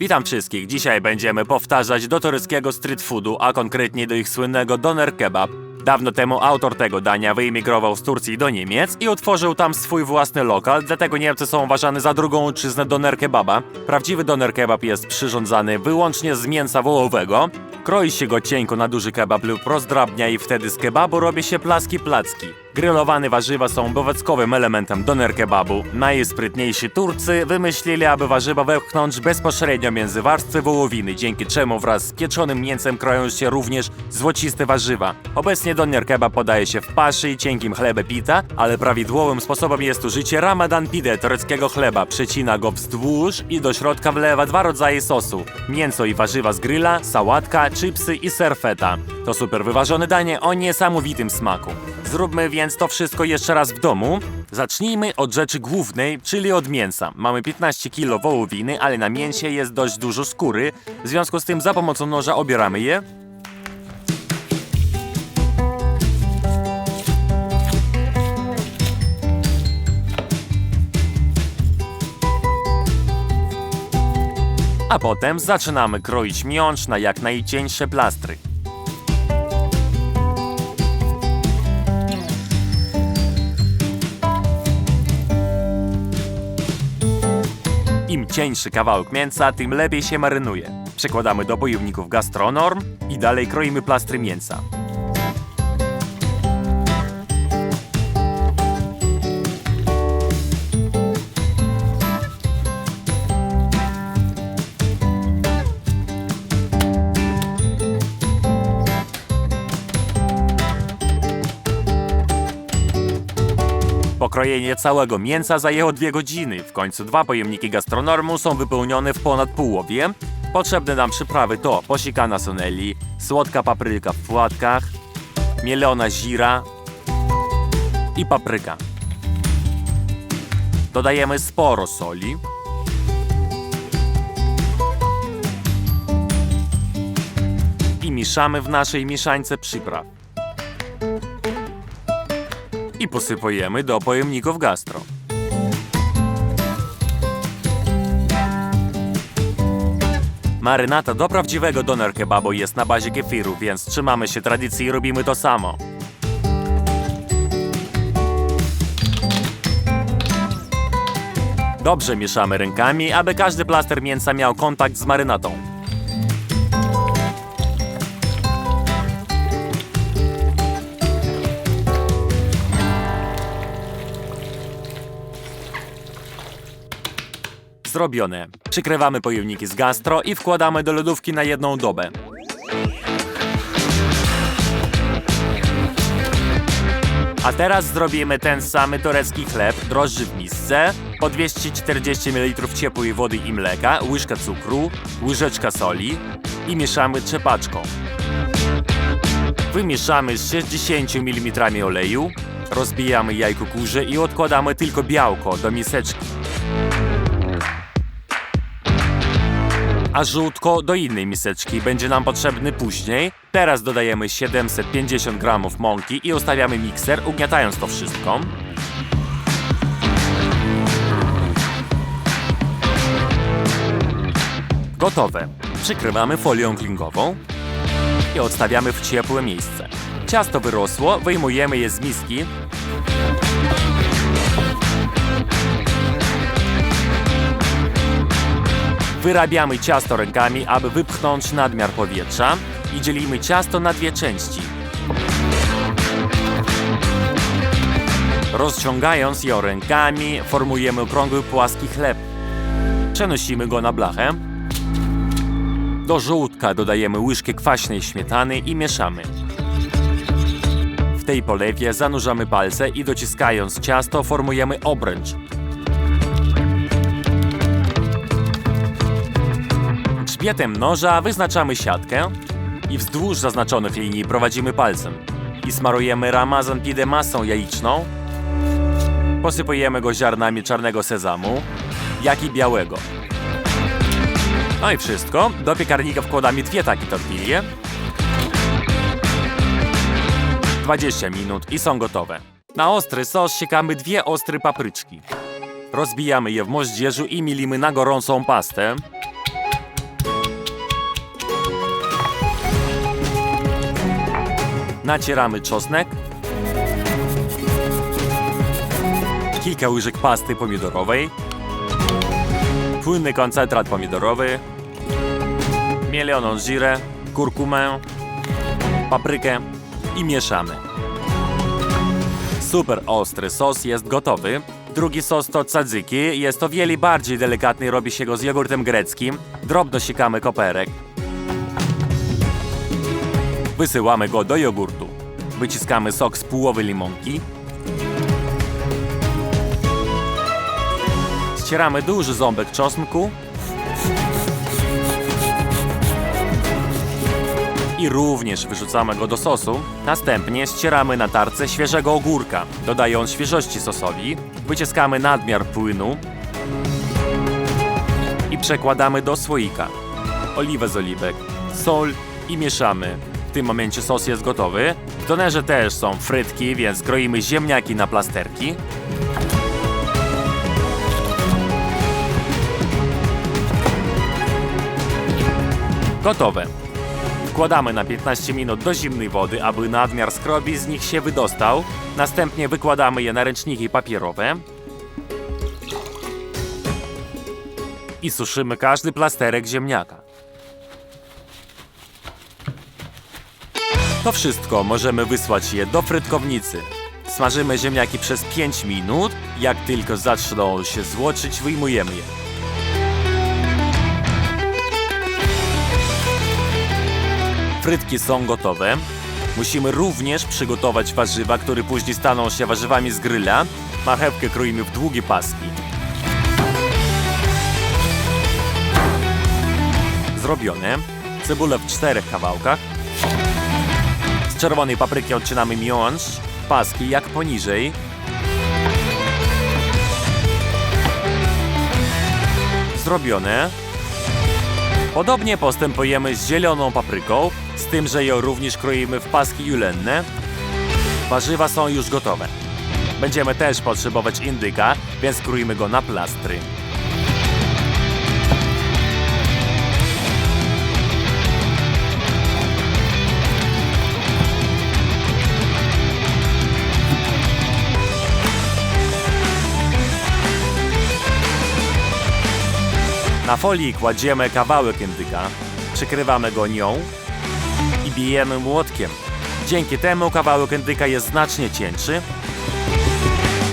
Witam wszystkich. Dzisiaj będziemy powtarzać do tureckiego street foodu, a konkretnie do ich słynnego doner kebab. Dawno temu autor tego dania wyemigrował z Turcji do Niemiec i otworzył tam swój własny lokal, dlatego Niemcy są uważane za drugą ojczyznę doner kebaba. Prawdziwy doner kebab jest przyrządzany wyłącznie z mięsa wołowego. Kroi się go cienko na duży kebab lub rozdrabnia i wtedy z kebabu robi się plaski placki. Grillowane warzywa są obowiązkowym elementem doner kebabu. Najsprytniejsi Turcy wymyślili, aby warzywa wepchnąć bezpośrednio między warstwy wołowiny, dzięki czemu wraz z pieczonym mięsem kroją się również złociste warzywa. Obecnie doner kebab podaje się w paszy i cienkim chlebie pita, ale prawidłowym sposobem jest użycie ramadan pide tureckiego chleba. Przecina go wzdłuż i do środka wlewa dwa rodzaje sosu. Mięso i warzywa z grilla, sałatka, chipsy i ser feta. To super wyważone danie o niesamowitym smaku. Zróbmy więc to wszystko jeszcze raz w domu. Zacznijmy od rzeczy głównej, czyli od mięsa. Mamy 15 kg wołowiny, ale na mięsie jest dość dużo skóry. W związku z tym za pomocą noża obieramy je. A potem zaczynamy kroić miącz na jak najcieńsze plastry. Cieńszy kawałek mięsa, tym lepiej się marynuje. Przekładamy do bojowników gastronorm i dalej kroimy plastry mięsa. Pokrojenie całego mięsa zajęło dwie godziny. W końcu dwa pojemniki gastronormu są wypełnione w ponad połowie. Potrzebne nam przyprawy to posikana sonelli, słodka papryka w płatkach, mielona zira i papryka. Dodajemy sporo soli. I mieszamy w naszej mieszańce przypraw. I posypujemy do pojemników gastro. Marynata do prawdziwego doner kebabu jest na bazie kefiru, więc trzymamy się tradycji i robimy to samo. Dobrze mieszamy rękami, aby każdy plaster mięsa miał kontakt z marynatą. Zrobione. Przykrywamy pojemniki z gastro i wkładamy do lodówki na jedną dobę. A teraz zrobimy ten samy turecki chleb, drożdży w misce, po 240 ml ciepłej wody i mleka, łyżka cukru, łyżeczka soli i mieszamy trzepaczką. Wymieszamy z 60 ml oleju, rozbijamy jajko kurze i odkładamy tylko białko do miseczki. A żółtko do innej miseczki będzie nam potrzebny później. Teraz dodajemy 750 gramów mąki i ustawiamy mikser, ugniatając to wszystko. Gotowe. Przykrywamy folią klingową i odstawiamy w ciepłe miejsce. Ciasto wyrosło, wyjmujemy je z miski Wyrabiamy ciasto rękami, aby wypchnąć nadmiar powietrza i dzielimy ciasto na dwie części. Rozciągając je rękami, formujemy okrągły płaski chleb. Przenosimy go na blachę. Do żółtka dodajemy łyżkę kwaśnej śmietany i mieszamy. W tej polewie zanurzamy palce i dociskając ciasto formujemy obręcz. Grzbietem noża wyznaczamy siatkę i wzdłuż zaznaczonych linii prowadzimy palcem. I smarujemy ramazan pide masą jajeczną. Posypujemy go ziarnami czarnego sezamu, jak i białego. No i wszystko. Do piekarnika wkładamy dwie takie tortille. 20 minut i są gotowe. Na ostry sos siekamy dwie ostre papryczki. Rozbijamy je w moździerzu i milimy na gorącą pastę. Nacieramy czosnek. Kilka łyżek pasty pomidorowej. Płynny koncentrat pomidorowy. Mieloną żirę, kurkumę, paprykę i mieszamy. Super ostry sos jest gotowy. Drugi sos to tzatziki. Jest o wiele bardziej delikatny, robi się go z jogurtem greckim. Drobno sikamy koperek. Wysyłamy go do jogurtu. Wyciskamy sok z połowy limonki. Ścieramy duży ząbek czosnku. I również wyrzucamy go do sosu. Następnie ścieramy na tarce świeżego ogórka, dodając świeżości sosowi. Wyciskamy nadmiar płynu i przekładamy do słoika. Oliwę z oliwek, sól i mieszamy. W tym momencie sos jest gotowy. W donerze też są frytki, więc kroimy ziemniaki na plasterki. Gotowe. Wkładamy na 15 minut do zimnej wody, aby nadmiar skrobi z nich się wydostał. Następnie wykładamy je na ręczniki papierowe. I suszymy każdy plasterek ziemniaka. To wszystko możemy wysłać je do frytkownicy. Smażymy ziemniaki przez 5 minut. Jak tylko zaczną się złoczyć, wyjmujemy je. Frytki są gotowe. Musimy również przygotować warzywa, które później staną się warzywami z gryla. Marchewkę kroimy w długie paski. Zrobione. Cebulę w czterech kawałkach. Czerwonej papryki odcinamy miąższ, paski jak poniżej. Zrobione. Podobnie postępujemy z zieloną papryką, z tym, że ją również kroimy w paski julenne. Warzywa są już gotowe. Będziemy też potrzebować indyka, więc kroimy go na plastry. Na folii kładziemy kawałek indyka, przykrywamy go nią i bijemy młotkiem. Dzięki temu kawałek indyka jest znacznie cieńszy.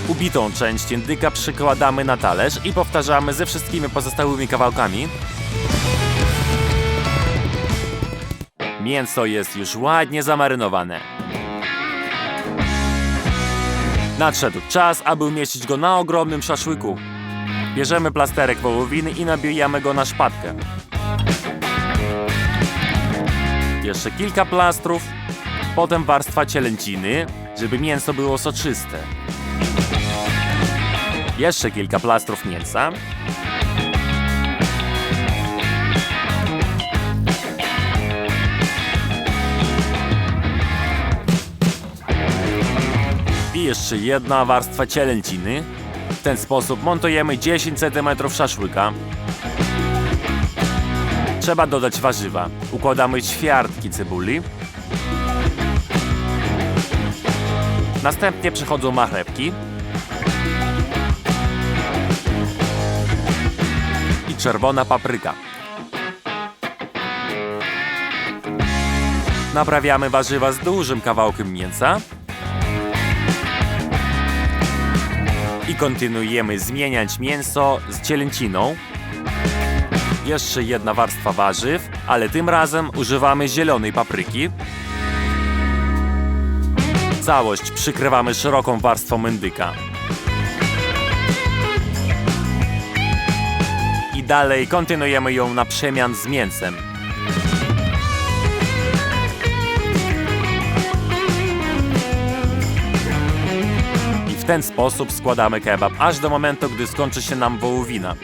Ubitą część indyka przykładamy na talerz i powtarzamy ze wszystkimi pozostałymi kawałkami. Mięso jest już ładnie zamarynowane. Nadszedł czas, aby umieścić go na ogromnym szaszłyku. Bierzemy plasterek wołowiny i nabijamy go na szpatkę. Jeszcze kilka plastrów, potem warstwa cielęciny, żeby mięso było soczyste. Jeszcze kilka plastrów mięsa. I jeszcze jedna warstwa cielęciny. Ten sposób montujemy 10 cm szaszłyka. Trzeba dodać warzywa. Układamy ćwiartki cebuli. Następnie przychodzą marchewki. I czerwona papryka. Naprawiamy warzywa z dużym kawałkiem mięsa. Kontynuujemy zmieniać mięso z cielęciną. Jeszcze jedna warstwa warzyw, ale tym razem używamy zielonej papryki. Całość przykrywamy szeroką warstwą indyka. I dalej kontynuujemy ją na przemian z mięsem. W ten sposób składamy kebab aż do momentu, gdy skończy się nam wołowina.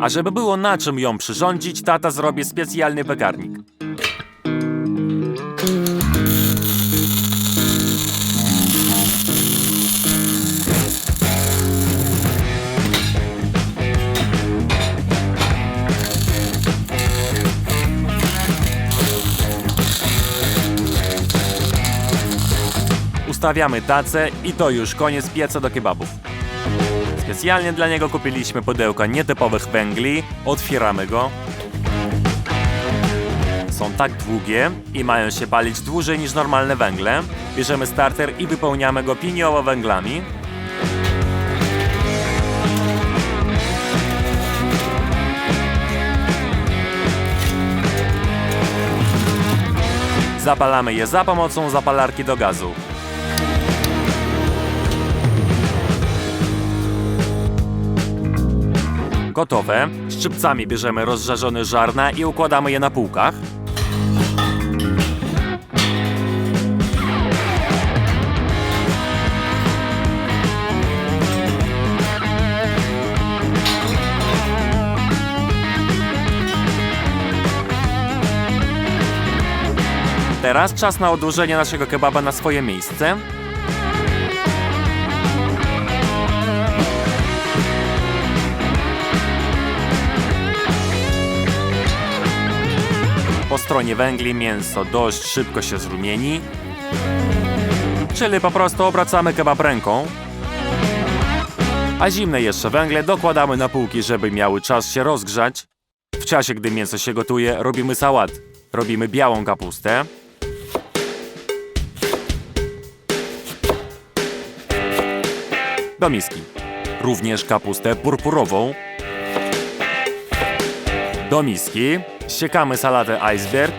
A żeby było na czym ją przyrządzić, tata zrobi specjalny piekarnik. Ustawiamy tacę i to już koniec pieca do kebabów. Specjalnie dla niego kupiliśmy pudełka nietypowych węgli. Otwieramy go. Są tak długie i mają się palić dłużej niż normalne węgle. Bierzemy starter i wypełniamy go piniowo węglami. Zapalamy je za pomocą zapalarki do gazu. Gotowe. Szczypcami bierzemy rozżarzone żarna i układamy je na półkach. Teraz czas na odłożenie naszego kebaba na swoje miejsce. Stronie węgli mięso dość szybko się zrumieni. Czyli po prostu obracamy kebab ręką. A zimne jeszcze węgle dokładamy na półki, żeby miały czas się rozgrzać. W czasie, gdy mięso się gotuje, robimy sałat. Robimy białą kapustę. Do miski. Również kapustę purpurową. Do miski siekamy salatę iceberg.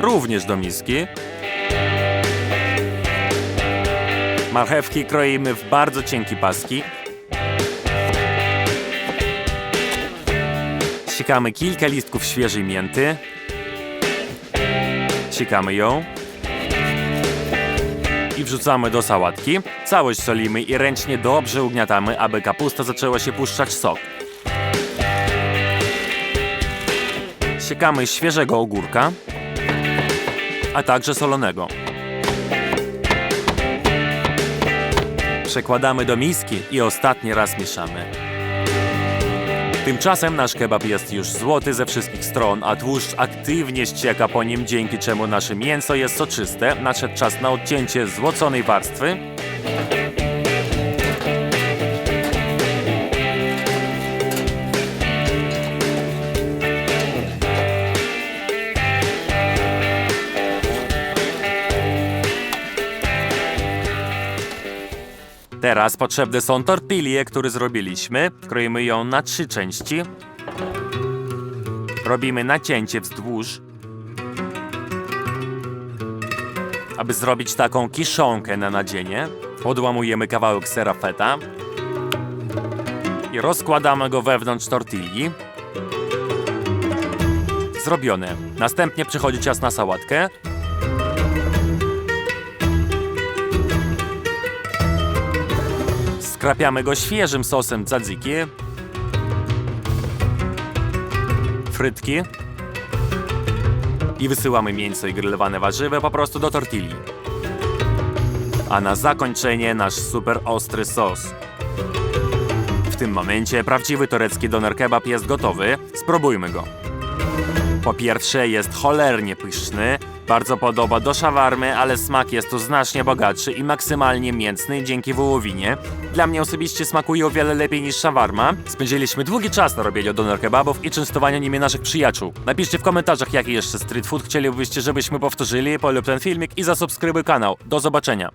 Również do miski. Marchewki kroimy w bardzo cienkie paski. Siekamy kilka listków świeżej mięty. Siekamy ją. I wrzucamy do sałatki. Całość solimy i ręcznie dobrze ugniatamy, aby kapusta zaczęła się puszczać sok. Siekamy świeżego ogórka, a także solonego. Przekładamy do miski i ostatni raz mieszamy. Tymczasem nasz kebab jest już złoty ze wszystkich stron, a tłuszcz aktywnie ścieka po nim, dzięki czemu nasze mięso jest soczyste. Nadszedł czas na odcięcie złoconej warstwy. Teraz potrzebne są tortille, które zrobiliśmy. Kroimy ją na trzy części. Robimy nacięcie wzdłuż. Aby zrobić taką kiszonkę na nadzienie, odłamujemy kawałek sera feta i rozkładamy go wewnątrz tortilli. Zrobione. Następnie przychodzi czas na sałatkę. Skrapiamy go świeżym sosem tzatziki. Frytki. I wysyłamy mięso i grillowane warzywa po prostu do tortilli. A na zakończenie nasz super ostry sos. W tym momencie prawdziwy turecki doner kebab jest gotowy. Spróbujmy go. Po pierwsze jest cholernie pyszny, bardzo podoba do szawarmy, ale smak jest tu znacznie bogatszy i maksymalnie mięsny dzięki wołowinie. Dla mnie osobiście smakuje o wiele lepiej niż szawarma. Spędziliśmy długi czas na robieniu doner kebabów i częstowaniu nimi naszych przyjaciół. Napiszcie w komentarzach, jaki jeszcze street food chcielibyście, żebyśmy powtórzyli, polub ten filmik i zasubskrybuj kanał. Do zobaczenia.